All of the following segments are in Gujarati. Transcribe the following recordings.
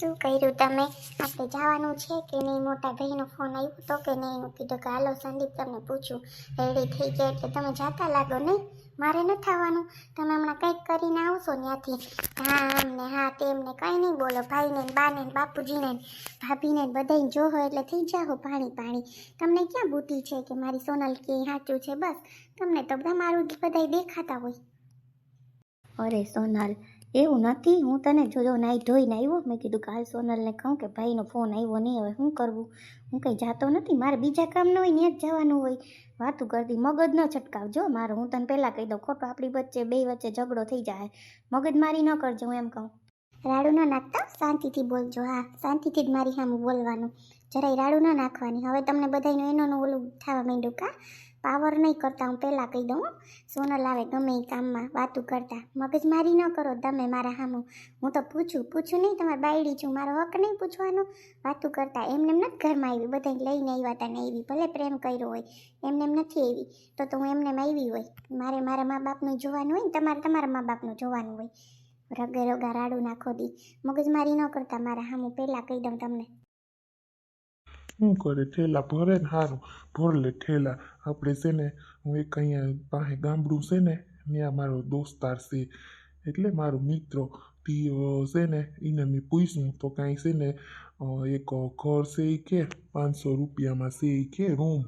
શું કર્યું તમે? આપણે જવાનું છે કે નહીં? મોટા ભાઈનો ફોન આવ્યો તો કે નહીં? હું કીધું કે, હાલો સંદીપ, તમને પૂછું. રેડી થઈ જાય એટલે તમે જાતા લાગો નહીં? મારે ન થવાનું. તમે હમણાં કંઈક કરીને આવશો ત્યાંથી. હા, અમને હા તેમને કંઈ નહીં. બોલો, ભાઈને બાને બાપુજીને ભાભીને બધાને જોહો એટલે થઈ જાઓ પાણી પાણી. તમને ક્યાં બુદ્ધિ છે કે મારી સોનલ કે સાચું છે? બસ, તમને તો તમારું મારું બધાય દેખાતા હોય. અરે સોનલ એવું નથી. હું તને જોજો નાઈ ધોઈને આવ્યો, મેં કીધું કાલ સોનલને કહું કે ભાઈનો ફોન આવ્યો નહીં હવે શું કરવું? હું કંઈ જાતો નથી. મારે બીજા કામ ન હોય ને જ જવાનું હોય. વાતું કરતી મગજ ન છટકાવજો. મારો હું તને પહેલાં કહી દઉં, ખોટો આપણી વચ્ચે બે વચ્ચે ઝઘડો થઈ જાય. મગજ મારી ન કરજો, હું એમ કહું. રાડું ન નાખતા? શાંતિથી બોલજો. હા, શાંતિથી જ મારી સામે બોલવાનું. જરાય રાડું ન નાખવાની. હવે તમને બધાયનું એનો ઓલું થવા માંડ્યું કા? પાવર નહીં કરતા હું પહેલાં કહી દઉં. સોનલ આવે ગમે એ કામમાં વાતું કરતા. મગજ મારી ન કરો તમે મારા સામું હું તો પૂછું પૂછું નહીં, તમારે બાયડી છું, મારો હક નહીં પૂછવાનો. વાતું કરતા, એમને એમ નથી ઘરમાં આવી બધાને લઈને આવ્યા હતા ને આવી, ભલે પ્રેમ કર્યો હોય, એમને એમ નથી આવી. તો તો હું એમને આવી હોય. મારે મારા મા બાપનું જોવાનું હોય ને, તમારે તમારા મા બાપનું જોવાનું હોય. રગે રગા રાડું નાખો દી. મગજમારી ન કરતા, મારા હામું પહેલાં કહી દઉં તમને. શું કરે? ઠેલા ભરે ને સારું ભરલે ઠેલા. આપણે છે ને, હું એક અહીંયા પાસે ગામડું છે ને, ત્યાં મારો દોસ્તાર છે. એટલે મારો મિત્રો છે ને, એને મેં પૂછ્યું તો કાંઈ છે ને એક ઘર છે એ કે, પાંચસો રૂપિયામાં છે એ કે રૂમ.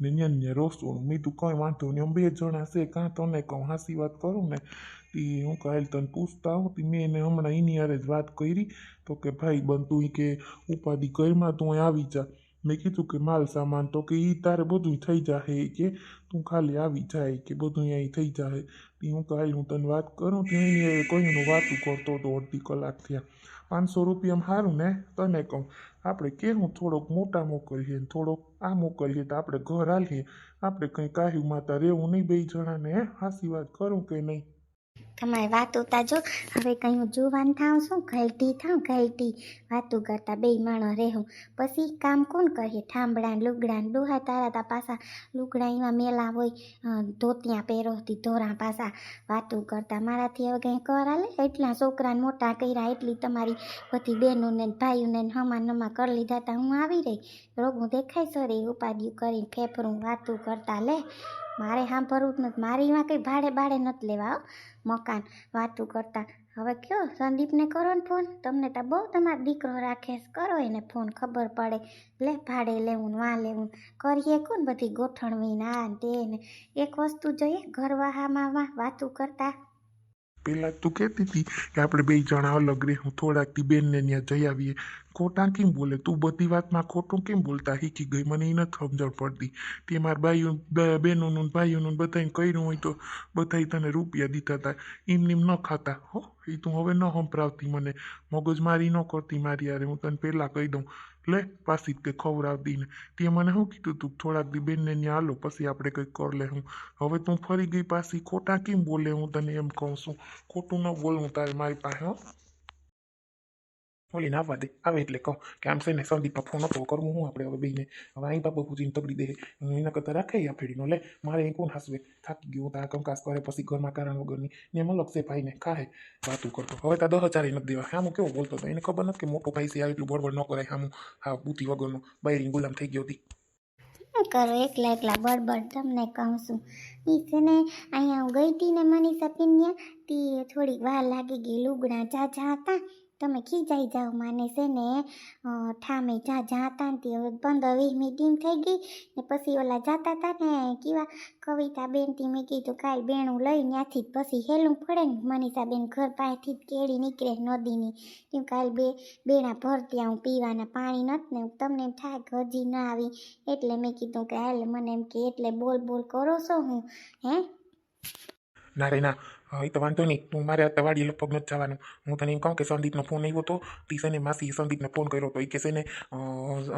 ને ત્યાં ને રસોડું. મેં તું કંઈ વાંધો અમે બે જણા છે. કાં તને કહું, હાસી વાત કરું ને? તી, હું કાલે તને પૂછતા હોઉં. તી મેં એને હમણાં એની હારે જ વાત કરી. તો કે, ભાઈ બનતું એ કે, ઉપાધિ ઘરમાં તું આવી જા. મેં કીધું કે માલ સામાન તો કે એ તારે બધું થઈ જાહે કે, તું ખાલી આવી જાય કે બધું અહીં થઈ જાહે. હું કાલે હું તને વાત કરું તો એની કોઈનું વાતું કરતો હતો અડધી કલાક થયા. પાંચસો રૂપિયામાં સારું ને, તને કહું. આપણે કેવું થોડોક મોટા મોકલીએ થોડોક આ મોકલીએ તો આપણે ઘર હાલીએ. આપણે કંઈ કાહ્યું માતા રહેવું નહીં બે જણાને હાસી વાત કરું કે નહીં? તમારે વાત ઉતાજો હવે કંઈ જુવાન થાઉં શું ઘલટી થાઉં ઘલટી વાતું કરતા બે માણસ રહેવું. પછી કામ કોણ કરીએ ઠાંબડા લુગડા ડોહા તારા તા પાછા. લુગડા એમાં મેલા હોય ધોતિયા પહેરોતી ધોરા પાછા. વાતું કરતા મારાથી હવે કંઈ કરાલે એટલા છોકરાને મોટા કર્યા, એટલી તમારી બધી બહેનોને ભાઈઓને હમા નમા કરી લીધા તા હું આવી રહી. રોગું દેખાય સરી ઉપાધિયું કરીને ફેફરું વાતું કરતા લે. મારે સાંભળવું જ નથી. મારે એમાં કંઈ ભાડે ભાડે નથી લેવા. મકાન વાતું કરતા. હવે કયો? સંદીપને કરો ને ફોન. તમને તો બહુ તમારો દીકરો રાખે કરો એને ફોન, ખબર પડે. લે, ભાડે લેવું વાં લેવું કરીએ કોણ બધી ગોઠણવી ના તે ને. એક વસ્તુ જોઈએ ઘરવાહામાં વાં વાતું કરતા. પહેલાં તું કહેતી હતી કે આપણે બે જણા અલગ હું થોડાક દી બેનને ત્યાં જઈ આવીએ. ખોટા કેમ બોલે? તું બધી વાતમાં ખોટું કેમ બોલતા? શીખી ગઈ, મને એ નથી સમજણ પડતી. તે મારા ભાઈઓ બહેનોનું ભાઈઓનું બધાને કર્યું હોય તો બધાય તને રૂપિયા દીધા હતા એમને એમ ન ખાતા. હો એ તું હવે ન સંભળાવતી મને. મગજ મારી ન કરતી મારી યારે હું તને પહેલાં કહી દઉં. લે જ કે ખવડાવતી ને. તે મને શું કીધું તું? થોડાક દી બેનને ત્યાં હાલો, પછી આપણે કંઈક કર લે હું. હવે તું ફરી ગઈ પાછી ખોટા કેમ બોલે હું તને એમ કહું છું? ખોટું ન બોલું તારે મારી પાસે ઓલી ના આવવા દે આવે એટલે કહું કે આમ છે ને સંદીપમાં ફોન હતો કરવું હું આપણે હવે બેને હવે અહીં બાપુ પૂછીને તગડી દે એના કરતાં રાખે આ ફેડીનો લે મારે અહીં કોણ હાસવે થાકી ગયું તારા કંકાસ કરે પછી ઘરમાં કારણ વગરની ને એમ છે ભાઈને ખાહે વાતું કરતો હવે તા દસ હજાર નથી દેવા હામું કેવો બોલતો હતો એને ખબર નથી કે મોટો ભાઈ છે આ એટલું બળબડ ન કરાય હામું હા બુદ્ધિ વગરનો બૈરી ગુલામ થઈ ગયો હતી કરો એકલા એકલા બળબડ તમને કહું છું એ છે ને અહીંયા હું ગઈ હતી ને મનીષા પિન્યા તે થોડીક વાર લાગી ગઈ લુગડા ઝાઝા હતા તમે ખીજાઈ જાઓ. માને છે ને ઠામે જા જાતા તે. પંદર વીસ મિનિટ થઈ ગઈ ને પછી ઓલા જાતા હતા ને કેવા કવિતા બેનથી મેં કીધું કાંઈ બેણું લઈ ત્યાંથી જ પછી હેલું પડે ને મનીષા બેન ઘર પાસેથી જ કેળી નીકળે નદીની. કેમ કાલ બે, બેણા ભરતી આવું પીવાના પાણી નથી ને તમને એમ થાય કે હજી ના આવી. એટલે મેં કીધું કે હાલ મને એમ કે એટલે બોલ બોલ કરો છો હું, હે? ના રે હા એ તો વાંધો નહીં તું મારે આ વાડી લગભગ નથી જવાનું હું તને એમ કહું કે સંદીપનો ફોન આવ્યો હતો તી છે ને માસી સંદીપને ફોન કર્યો હતો એ કે છે ને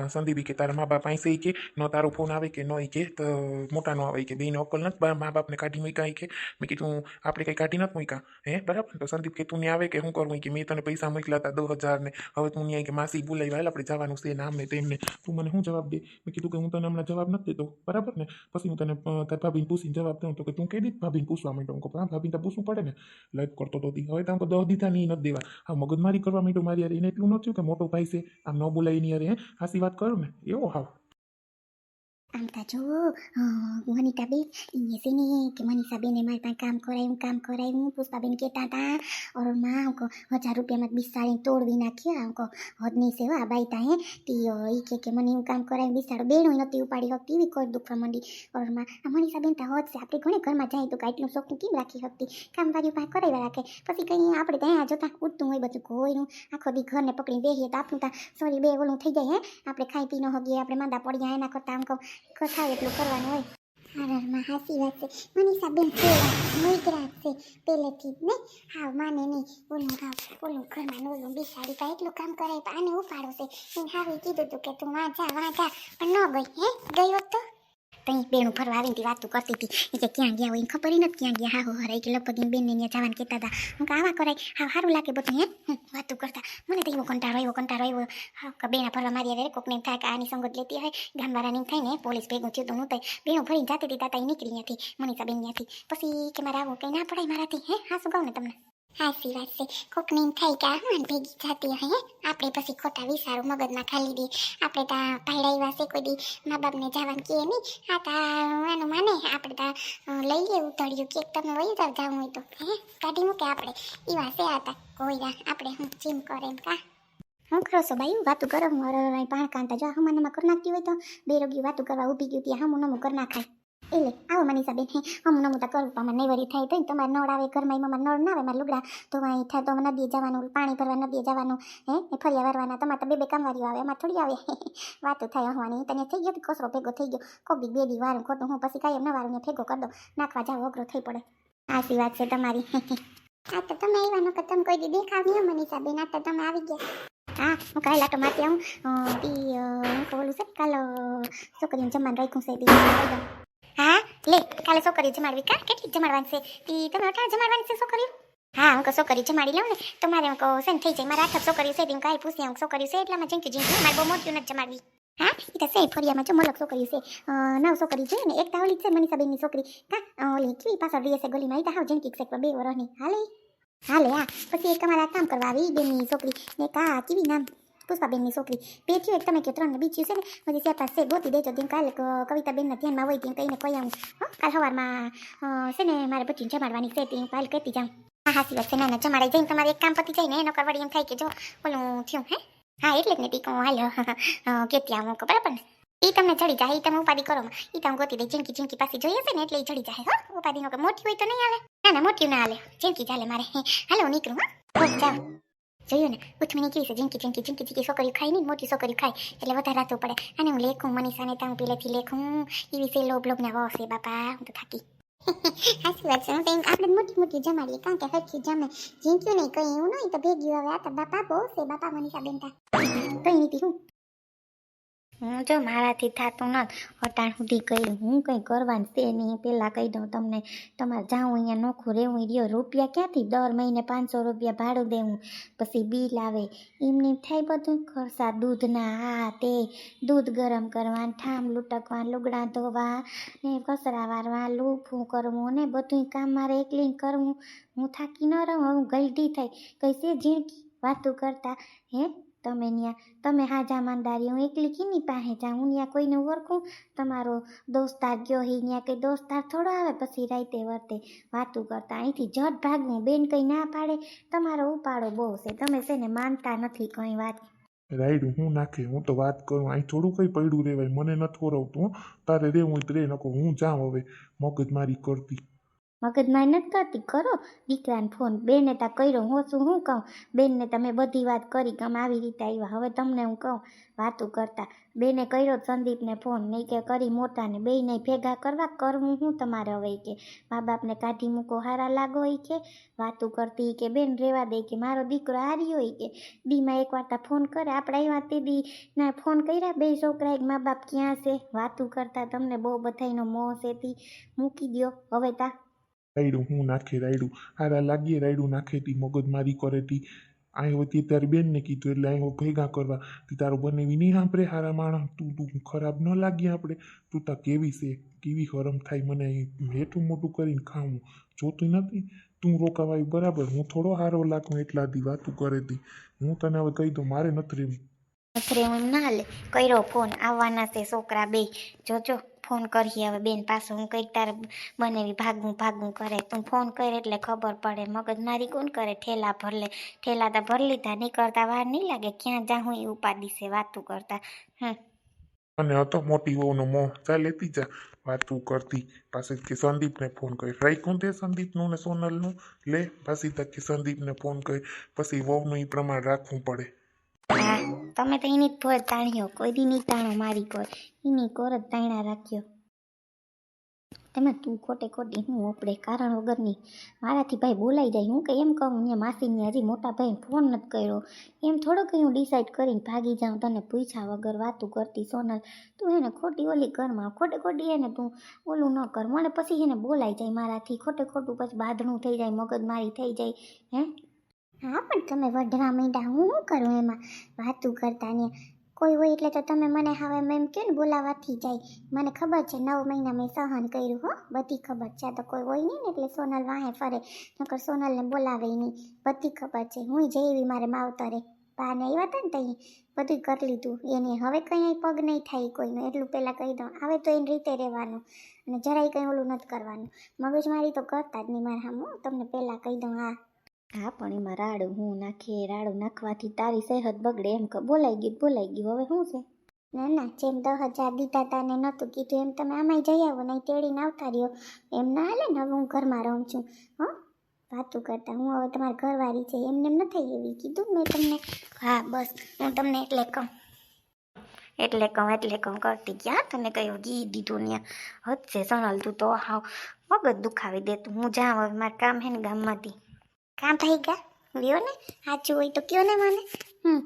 સંદીપ કે તારા મા બાપ પાસે ઈ કે ન તારો ફોન આવે કે ન એ કે તો મોટા નો આવે કે બેને અકલ નથી મા બાપને કાઢી મૂક્યા ઈ કે મેં કીધું આપણે કંઈ કાઢી નથી મૂક્યા હે બરાબર તો સંદીપ કે તું ને આવે કે શું કરું કે મેં તને પૈસા મૂક્યા હતા દસ હજાર ને હવે તું ત્યાં કે માસી બોલાવી હાલ આપણે જવાનું છે ને આમને તેમને તું મને શું જવાબ દે મેં કીધું કે હું તને હમણાં જવાબ નથી દેતો બરાબર ને પછી હું તને તાર ભાભીને પૂછીને જવાબ દઉં તો કે તું કઈ દીધ ભાભીને પૂછવા માંડ્યો હું કહું હા ભાભીને તો પૂછવું પડે ને? લાઈફ કરતો તો તી. હવે તો આમ દહ દીધા નહીં નથી દેવા. હા, મગજમારી કરવા માંડ્યો મારી યાર એને એટલું ન થયું કે મોટો ભાઈ છે. આમ ન બોલાય એની યાર હે? હાસી વાત કરું ને. એવો હાવ. આમ તા જો વનિતા એ છે ને કે એ મારી પાસે કામ કરાયું કામ કરાયું પુષ્પાબેન કહેતા હતા ઓરમાં કહો હજાર રૂપિયામાં બિસાડીને તોડવી નાખ્યા આમ કહો હદની સેવા બાઈ તા હે તી અ, કે કે મને એવું કામ કરાયું બિસાડો હોય નથી ઉપાડી શકતી એવી કોઈ દુખવા માંડી ઓરમાં આ મનીષા બેન તા હોત છે આપણે ઘણે ઘરમાં જાય તો કાંઈટલું શોખું કેમ રાખી શકતી કામ વાળી પાસે કરાવ્યા રાખે પછી કંઈ આપણે ત્યાં જોતા ઉઠતું હોય બધું કોઈનું આખો દી ઘરને પકડીને બેહીએ તો આપણું તા સોરી બે ઓલું થઈ જાય હે આપણે ખાઈ પી ન હગીએ આપણે માંદા પડી જાય એના કરતાં આમ કહું થાય એટલું કરવાનું હોય. હરરમાં હાસી વાત છે મનીષા બેન છે મુઈગરા છે પહેલેથી જ ને? હાવ માને નહીં. ઓલું હાવ ઓલું ઘરમાં ઓલું બિસાડી પા એટલું કામ કરાય પણ આને ઉપાડો છે. એને હાવે કીધું તું કે તું વાંચા વાંચા પણ ન ગઈ, હે? ગઈ હોત તો? તઈ બેનું ફરવા આવીને તે વાતું કરતી હતી. કે ક્યાં ગયા હોય ખબર નથી ક્યાં ગયા. હા હો હરાઈ કે લગભગ એની બેનને ત્યાં જવાનું કહેતા હતા. હું કે આવા કરાય. હા સારું લાગે બધું, હે? વાતું કરતા. મને તો એવો કંટાળો આવ્યો કંટાળો આવ્યો. હા કે બેના ફરવા મારી આવે કોકને થાય કે આની સંગત લેતી હોય. ગામવાળાને થાય ને, પોલીસ ભેગું થયું તો હું તઈ બેનું ફરીને જાતી હતી તાતા નીકળી ત્યાંથી મનીષા બેન ત્યાંથી. પછી કે મારે આવું કંઈ ના પડાય મારાથી, હે? હા, શું કહું ને તમને? હાસી વાત છે કોકને એમ થાય કે હું ભેગી થતી હે આપણે પછી ખોટા વિચારો મગજમાં ખાલી દઈએ આપણે ત્યાં ભાઈડા છે, કોઈ દી મા બાપને જવાનું કહે નહીં. આ તા આનું માને, આપણે તા લઈ લે ઉતળ્યું, કે તમે વહી જાવ, જાવું હોય તો. હે કાઢી મૂકે આપણે. એવા છે આ તા. કોઈ રા, આપણે હું જીમ કરે એમ કા. હું કરો છો ભાઈ વાતું કરો, હું અરે પાણ કાંતા જો હમણાં કરી નાખતી હોય તો. બે રોગી વાતું કરવા ઊભી ગયું ત્યાં હમું નમું કરી નાખાય. એટલે આવો મનીષા બેન, હે, હમણાં હું તો કરું, પણ મને વરી થાય તો તમારે નળ આવે, ઘરમાં એમાં નળ ના આવે, મારે લુગડા તો અહીં થાય તો નદીએ જવાનું, પાણી ભરવા નદીએ જવાનું, હે એ ફરિયા વરવાના, તમારે તો બે બે કામવારીઓ આવે એમાં થોડી આવે વાતો થાય હવાની તને થઈ ગયો કસરો ભેગો થઈ ગયો? કોક બી બે દી વારું ખોટું, હું પછી કાંઈ એમ ન ને ભેગો કરી દો નાખવા જાવ, અઘરો થઈ પડે. આશી વાત છે તમારી આ તો તમે આવ્યા નો કે તમે કોઈ દી દેખાવ નહીં મનીષા બેન, આ તો તમે આવી ગયા. હા, હું કાલે લાટો મારતી આવું ઈ હું ઓલું છે કાલ છોકરીને જમવાનું રાખ્યું છે કહી. હા લે, કાલે છોકરીઓ જમાડવી કા? કેટલી જમાડવાની છે? તી તમે અટાણે જમાડવાની છે છોકરીઓ? હા, હું છોકરી જમાડી લઉં ને, તો મારે હું કહું છે ને થઈ જાય. મારા આઠ છોકરીઓ છે કાંઈ પૂછી હું છોકરીઓ છે, એટલામાં જીંકી જીંકી મારે બહુ મોટી નથી જમાડવી. હા એ તો છે ફરિયામાં જો મલક છોકરી છે. નવ છોકરી છે ને, એક તો ઓલી છે, મનીષાબેનની છોકરી. કા ઓલી કેવી પાછળ રહી છે ગલીમાં? એ તો હાવ જંકી છે બે વરસની. હાલે? હાલે, હા. પછી એક અમારા કામ કરવા આવી બેની છોકરી. ને કા, કેવી નામ? પુષ્પાબેનની છોકરી બે થયું એક તમે કે ત્રણ ને છે ને પછી ચાર પાંચ ગોતી દેજો તેમ કાલે કવિતાબેનના ધ્યાનમાં હોય તેમ કહીને કહી આવું હો કાલ સવારમાં છે ને મારે બચ્ચીને જમાડવાની છે તેમ કાલ કહેતી જાઉં હા હાસી વાત છે ના જમાડાઈ જઈને તમારે એક કામ પતી જાય ને એનો કરવાડી એમ થાય કે જો ઓલું થયું હે હા એટલે જ ને ટીકો હાલ કેતી આવું બરાબર ને એ તમને ચડી જાય એ તમે ઉપાધિ કરો એ તમે ગોતી દે જિંદગી જિંદગી પાસે જોઈએ છે ને એટલે એ ચડી જાય હો ઉપાધિ નો કે મોટી હોય તો નહીં આવે ના ના મોટી ના હાલે જિંદગી ચાલે મારે હાલો નીકળું હો, જાઓ જોયું ને ઉથમીની કેવી છે જિંદગી જિંદગી જિંદગી જિંદગી છોકરીઓ ખાય નહીં મોટી છોકરીઓ ખાય એટલે વધારે રાતું પડે અને હું લેખું મનીષાને હું પેલેથી લેખું એવી છે લોભ લોભ ના વસે બાપા હું તો થાકી સાચી વાત છે હું તો આપણે મોટી મોટી જમાડીએ કારણ કે હરખી જમે જીંક્યું નહીં કઈ એવું નહીં તો ભેગ્યું હવે આ તો બાપા બહુ છે બાપા મનીષા બેન તા કઈ હું હું જો મારાથી થતું નથી અટાણ સુધી કહી હું કંઈ કરવાનું છે નહીં પહેલાં કહી દઉં તમને. તમારે જાઉં અહીંયા નોખું રહેવું રહ્યો, રૂપિયા ક્યાંથી? દર મહિને પાંચસો રૂપિયા ભાડું દેવું, પછી બિલ આવે. એમને થાય બધું ખર્ચા દૂધના આ તે, દૂધ ગરમ કરવા, ઠામ લૂટકવા, લુગડા ધોવા, ને કચરા વારવા લૂફું કરવું, ને બધું કામ મારે એકલી કરવું. હું થાકી ન રહું, હું ગલટી થઈ. કઈ છે ઝીણકી? વાતું કરતા, હે? તમે ન્યા, તમે હા જામાનદારી હું એકલી કીની પાસે જા હું ન્યા કોઈને ઓળખું? તમારો દોસ્તાર ગયો હી, ન્યા કંઈ દોસ્તાર થોડો આવે પછી રાતે વર્તે. વાતું કરતા અહીંથી જટ ભાગવું, બેન કંઈ ના પાડે. તમારો ઉપાડો બહુ છે. તમે છે ને માનતા નથી કંઈ વાત. રાઈડ હું નાખે, હું તો વાત કરું. અહીં થોડું કંઈ પડ્યું રહેવાય મને નથી ઓરવતું. તારે રે હું રે નકો હું જાઉં હવે. મગજમારી કરતી. મગજમારી નથી કરતી? કરો. દીકરાને ફોન બેને તા કર્યો. હું શું, હું કહું? બેનને તમે બધી વાત કરી અમે આવી રીતે આવ્યા હવે તમને હું કહું, વાતું કરતા. બેને કર્યો સંદીપને ફોન નહીં કે કરી મોટાને બેને ભેગા કરવા કરવું હું તમારે હવે કે? મા બાપને કાઢી મૂકો, હારા લાગો એ કે? વાતું કરતી કે, બેન, રેવા દે કે, મારો દીકરો હાર્યો હોય કે. દીમાં એક વાર તા ફોન કરે આપણે આવ્યા તે દી ના ફોન કર્યા. બે છોકરા એક મા બાપ ક્યાં છે? વાતું કરતા. તમને બહુ બધાનો મોહ છે તી મૂકી દ્યો. હવે તા રાયડું, હું નાખે રાયડું. હારા લાગીએ રાયડું નાખે તી, મગજમારી કરે તી. અહીં હોતી તારી બેનને કીધું, એટલે અહીં ભેગા કરવા. તી તારો બનેવી નહીં સાંભળે હારા માણસ. તું તું ખરાબ ન લાગી આપણે. તું તા કેવી છે? કેવી હરમ થાય મને હેઠું મોટું કરીને ખાવું. જોતું નથી? તું રોકાવાયું બરાબર. હું થોડો હારો લાગું એટલા દી વાતું કરે તી. હું તને હવે કહી દઉં, મારે નથી રહેવું. અથરે એમ ના લે કર્યો ફોન આવવાના છે છોકરા બે. જોજો. ફોન કરીએ હવે બેન પાસે હું કંઈક તારે બનેવી ભાગું ભાગું કરે તું ફોન કરે એટલે ખબર પડે મગજ મારી કોણ કરે ઠેલા ભર લે ઠેલા તો ભર લીધા નીકળતા વાર નહીં લાગે ક્યાં જાઉં એ ઉપાડી છે વાતું કરતા હમ અને હતો મોટી વહુનો મોહ ચાલ લેતી જા વાતું કરતી પાછી કે સંદીપને ફોન કરી રહી કોણ તે સંદીપનું ને સોનલનું લે પાછી તક કે સંદીપને ફોન કરી પછી વહુનું એ પ્રમાણ રાખવું પડે હા તમે તો એની જ ભોર તાણ્યો. કોઈ દી નહીં તાણો મારી કોઈ એની કોર જ તાણ્યા રાખ્યો. તમે તું ખોટે ખોટી હું ઓપડે કારણ વગરની મારાથી ભાઈ બોલાઈ જાય. હું કે એમ કહું? ને માસીને હજી મોટા ભાઈ ફોન નથી કર્યો. એમ થોડો કંઈ હું ડિસાઈડ કરીને ભાગી જાઉં. તને પૂછ્યા વગર વાતું કરતી સોનલ. તું એને ખોટી ઓલી ઘરમાં ખોટે ખોટી એને તું ઓલું ન કર. મને પછી એને બોલાઈ જાય મારાથી. ખોટે ખોટું પછી બાંધણું થઈ જાય મગજ મારી થઈ જાય. હે? હા, પણ તમે વઢવા માંડ્યા હું શું કરું એમાં? વાતું કરતા ને. કોઈ હોય એટલે તો તમે મને હવે એમ કહો ને બોલાવાથી જાય? મને ખબર છે, નવ મહિના મેં સહન કર્યું, હો. બધી ખબર છે. આ તો કોઈ હોય નહીં ને એટલે સોનલ વાહે ફરે. નકર સોનલને બોલાવે નહીં. બધી ખબર છે. હું જેવી મારે માવતરે. બાને આવ્યા હતા ને તઈ બધું કરી લીધું. એને હવે કંઈ પગ નહીં થાય કોઈનું. એટલું પહેલાં કહી દઉં. હવે તો એની રીતે રહેવાનું. અને જરાય કંઈ ઓલું નથી કરવાનું. મગજમારી તો કરતા જ નહીં મારા હું તમને પહેલાં કહી દઉં, હા. હા, પણ એમાં રાડું હું નાખીએ, રાડું નાખવાથી તારી સેહત બગડે એમ કે, બોલાઈ ગયું બોલાઈ ગયું, હવે શું છે? ના ના, જેમ દસ હજાર દીધા હતા ને નહોતું કીધું, એમ તમે આમાંય જઈ આવો, નહીં તેડીને આવતા રહ્યો. એમ ના હાલે ને, હવે હું ઘરમાં રહું છું, હં? વાતું કરતા, હું હવે તમારી ઘરવાળી છે, એમને એમ નથી એવી કીધું મેં તમને. હા, બસ, હું તમને એટલે કહું. એટલે કહું એટલે કહું, કરતી ક્યાં તને કહ્યું ગી દીધું ને. હદ છે, સોનલ, તું તો હાવ મગજ દુખાવી દેતું હું જાઉં હવે, મારા કામ હે ને ગામમાંથી. કામ થઈ ગયા? લ્યો ને? સાચું હોય તો કયો ને મને? હમ,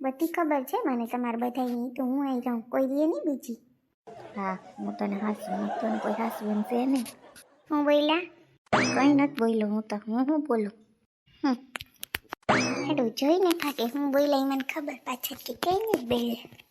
બધી ખબર છે મને તમારે બધાની તો હું અહીં રહું. કોઈ દે નહીં બીજી? હા, હું તને હાસું તને કોઈ હાસું છે નહીં. હું બોલ્યા? કંઈ નથી બોલ્યો હું તો. હું શું બોલું? હેડું જોઈને કાકે હું બોલ્યા ઈ મને ખબર પાછળ કે કઈ નહીં બોલ્યા.